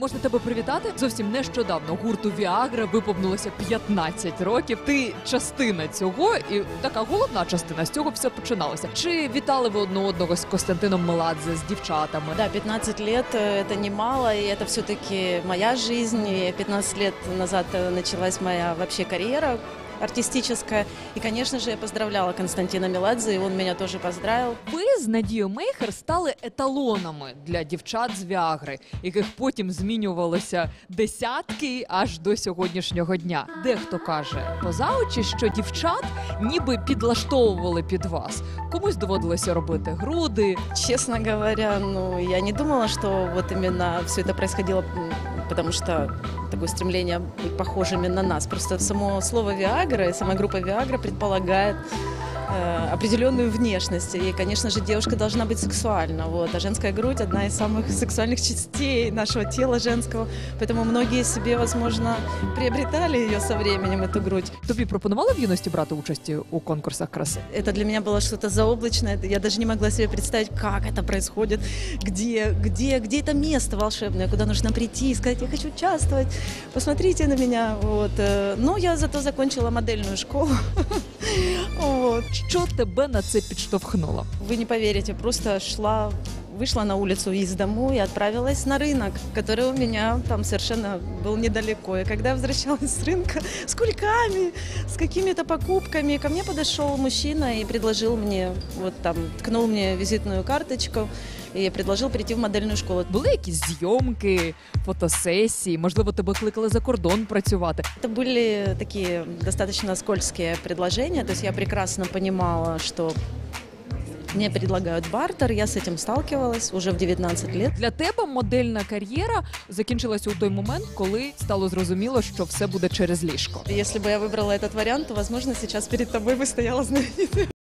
Можна тебе привітати? Зовсім нещодавно гурту Віагра виповнилося 15 років. Ти частина цього, і така головна частина з цього все починалося. Чи вітали ви одне одного з Костянтином Меладзе, з дівчатами? Да, 15 лет э, это немало, и это все-таки моя жизнь. И 15 лет назад э, началась моя вообще карьера артистическая. И, конечно же, я поздравляла Константина Меладзе, и он меня тоже поздравил. Ви з Надією Мейхер стали еталонами для дівчат з Віагри, яких потім змінювалося десятки аж до сьогоднішнього дня. Дехто каже поза очі, що дівчат ніби підлаштовували під вас. Комусь доводилося робити груди, Честно говоря, ну, я не думала, что вот именно все это происходило, потому что такое стремление быть похожими на нас. Просто само слово «Виагра» и сама группа «Виагра» предполагает определенную внешность. И, конечно же, девушка должна быть сексуальна. Вот. А женская грудь – одна из самых сексуальных частей нашего тела женского. Поэтому многие себе, возможно, приобретали ее со временем, эту грудь. Тобі пропонували в юності брати участь у конкурсах краси? Это для меня было что-то заоблачное. Я даже не могла себе представить, как это происходит, где, где, где это место волшебное, куда нужно прийти и сказать, я хочу участвовать, посмотрите на меня. Вот. э. Но я зато закончила модельную школу. Вот. Що тебе на це підштовхнуло? Вы не поверите, просто шла вышла на улицу из дому и отправилась на рынок, который у меня там совершенно был недалеко. И когда я возвращалась с рынка с кульками, с какими-то покупками, ко мне подошел мужчина и предложил мне, вот там, ткнул мне визитную карточку и предложил прийти в модельную школу. Були якісь зйомки, фотосесії? Можливо, тебе кликали за кордон працювати? Это были такие достаточно скользкие предложения, то есть я прекрасно понимала, что мне предлагают бартер, я с этим сталкивалась уже в 19 лет. Для тебе модельна кар'єра закінчилася у той момент, коли стало зрозуміло, що все буде через ліжко. Если бы я выбрала этот вариант, то, возможно, сейчас перед тобой бы стояла знаменитая